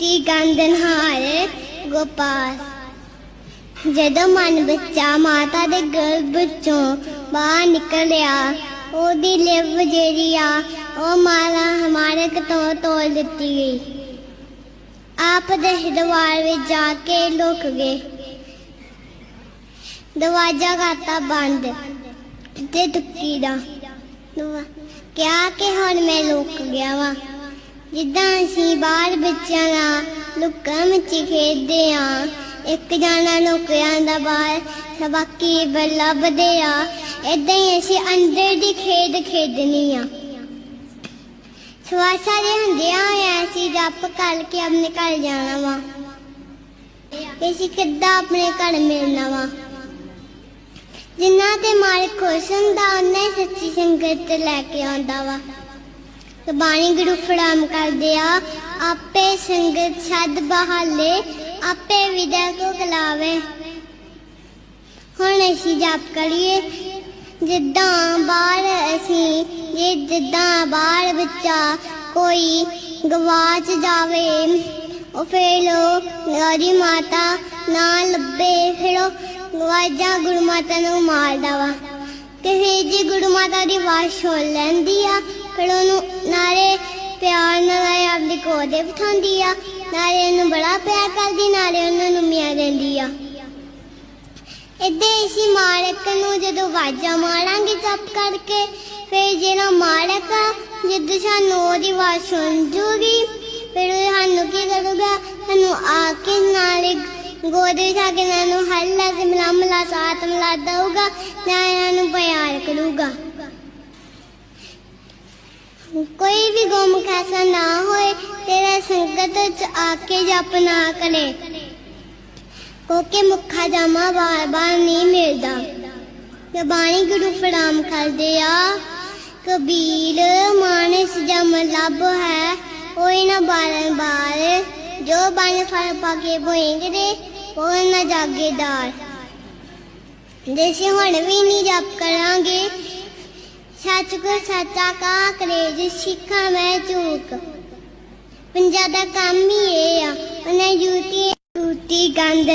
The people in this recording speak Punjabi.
ਜੁੱਤੀ ਗੰਦਨਹਾਰ ਗੋਪਾਲ। ਜਦੋਂ ਮਨ ਬੱਚਾ ਮਾਤਾ ਦੇ ਗਰਭ ਵਿੱਚੋਂ ਬਾਹਰ ਨਿਕਲਿਆ, ਉਹਦੀ ਲਿਵ ਜਿਹੜੀ ਆ, ਉਹ ਮਾਲਾ ਹਮਾਰੇ ਤੋਂ ਤੋੜ ਦਿੱਤੀ ਗਈ। ਆਪ ਦੇ ਦਰਬਾਰ ਵਿੱਚ ਜਾ ਕੇ ਲੁਕ ਗਏ। ਦਰਵਾਜ਼ਾ ਕਰਤਾ ਬੰਦ ਤੇ ਦੁੱਕੀ ਦਾ। ਦਵਾ- ਕਿ ਹੁਣ ਮੈਂ ਲੁਕ ਗਿਆ ਵਾਂ। ਜਿੱਦਾਂ ਅਸੀਂ ਬਾਹਰ ਬੱਚਿਆਂ ਨਾਲ ਲੁਕਣ ਮਿੱਚੀ ਖੇਡਦੇ ਆ ਇੱਕ ਜਾਣਾ ਲੁਕਿਆਂ ਦਾ ਬਾਹਰ ਤੇ ਬਾਕੀ ਆ, ਏਦਾਂ ਹੀ ਅਸੀਂ ਅੰਦਰ ਦੀ ਖੇਡ ਖੇਡਣੀ ਆ। ਸਵਾਸਾ ਦੇ ਹੁੰਦਿਆਂ ਹੋਇਆ ਅਸੀਂ ਜੱਪ ਕਰਕੇ ਆਪਣੇ ਘਰ ਜਾਣਾ ਵਾ। ਅਸੀਂ ਕਿੱਦਾਂ ਆਪਣੇ ਘਰ ਮਿਲਣਾ ਵਾ। ਜਿਨ੍ਹਾਂ ਤੇ ਮਾਲਕ ਖੁਸ਼ ਹੁੰਦਾ ਉਹਨਾਂ ਹੀ ਸੱਚੀ ਸੰਗਤ ਲੈ ਕੇ ਆਉਂਦਾ ਵਾ। ਤੇ ਬਾਣੀ ਗੁਰੂ ਫੜਾਮ ਕਰਦੇ ਆ। ਆਪੇ ਸੰਗਤ ਛੱਡ ਬਹਾਲੇ, ਆਪੇ ਵਿਦਾ ਕੋ ਕਲਾਵੇ ਹੁਣ ਅਸੀਂ ਜਾਪ ਕਰੀਏ। ਜਿੱਦਾਂ ਬਾਹਰ ਅਸੀਂ, ਜੇ ਜਿੱਦਾਂ ਬਾਹਰ ਬੱਚਾ ਕੋਈ ਗਵਾਚ ਜਾਵੇ, ਉਹ ਫਿਰ ਲੋ ਗਾਰੀ ਮਾਤਾ ਨਾ ਲੱਭੇ, ਫਿਰ ਉਹ ਗਵਾਜਾ ਗੁਰੂ ਮਾਤਾ ਨੂੰ ਮਾਰਦਾ ਵਾ ਤੇ ਫਿਰ ਜੀ ਗੁਰੂ ਮਾਤਾ ਦੀ ਆਵਾਜ਼ ਸੁਣ ਲੈਂਦੀ ਆ। ਫਿਰ ਉਹਨੂੰ ਨਾਲੇ ਪਿਆਰ ਨਾਲ ਆਪਦੀ ਕੋਦੇ ਬਿਠਾਉਂਦੀ ਆ। ਨਾਲੇ ਉਹਨੂੰ ਬੜਾ ਪਿਆਰ ਕਰਦੀ, ਨਾਲੇ ਉਹਨੂੰ ਨੁਮੀਆਂ ਦਿੰਦੀ ਆ। ਇੱਦਾਂ ਅਸੀਂ ਮਾਲਕ ਨੂੰ ਜਦੋਂ ਆਵਾਜ਼ਾਂ ਮਾਰਾਂਗੇ ਚੱਪ ਕਰਕੇ, ਫਿਰ ਜਿਹੜਾ ਮਾਲਕ ਆ, ਜਦੋਂ ਸਾਨੂੰ ਉਹਦੀ ਆਵਾਜ਼ ਸੁਣ ਜੂਗੀ, ਫਿਰ ਉਹ ਸਾਨੂੰ ਕੀ ਕਰੂਗਾ? ਸਾਨੂੰ ਆ ਕੇ ਨਾਲੇ ਗੋਦੇ ਜਾ ਕੇ ਇਹਨਾਂ ਹੱਲਾ ਤੇ ਮਿਲਾ ਮਿਲਾ ਸਾਥ ਮਿਲਾ ਦਊਗਾ ਨਾ ਇਹਨਾਂ ਨੂੰ ਪਿਆਰ ਕਰੂਗਾ। ਕੋਈ ਵੀ ਗੁੰਮ ਖਾਸਾ ਨਾ ਹੋਏ, ਤੇਰਾ ਸੰਗਤ ਚ ਆ ਕੇ ਜਪ ਨਾ ਕਰੇ। ਕੋਕੇ ਮੁੱਖਾ ਜਾਮਾ ਬਾਰ ਬਾਰ ਨਹੀਂ ਮਿਲਦਾ। ਤੇ ਗੁਰੂ ਫੜਾਮ ਕਰਦੇ ਆ। ਕਬੀਰ ਮਾਨਸ ਜਮ ਲੱਭ ਹੈ, ਕੋਈ ਨਾ ਬਾਰ ਬਾਰ ਜੋ ਬਨ ਫਲ ਪਾ ਕੇ ਬੋਏਂਗੇ ਉਹ ਨਾ ਜਾਗੇਦਾਰ ਜੇ ਹੁਣ ਵੀ ਨਹੀਂ ਜਪ ਕਰਾਂਗੇ। ਸੱਚ ਕੋ ਸੱਚਾ ਕਾ ਕਰੇ ਸਿੱਖਾਂ ਮੈਂ ਝੂਕ ਪੰਜਾ ਦਾ ਕੰਮ ਹੀ ਇਹ ਆ, ਉਹਨੇ ਜੂਤੀ ਜੂਤੀ ਗੰਦ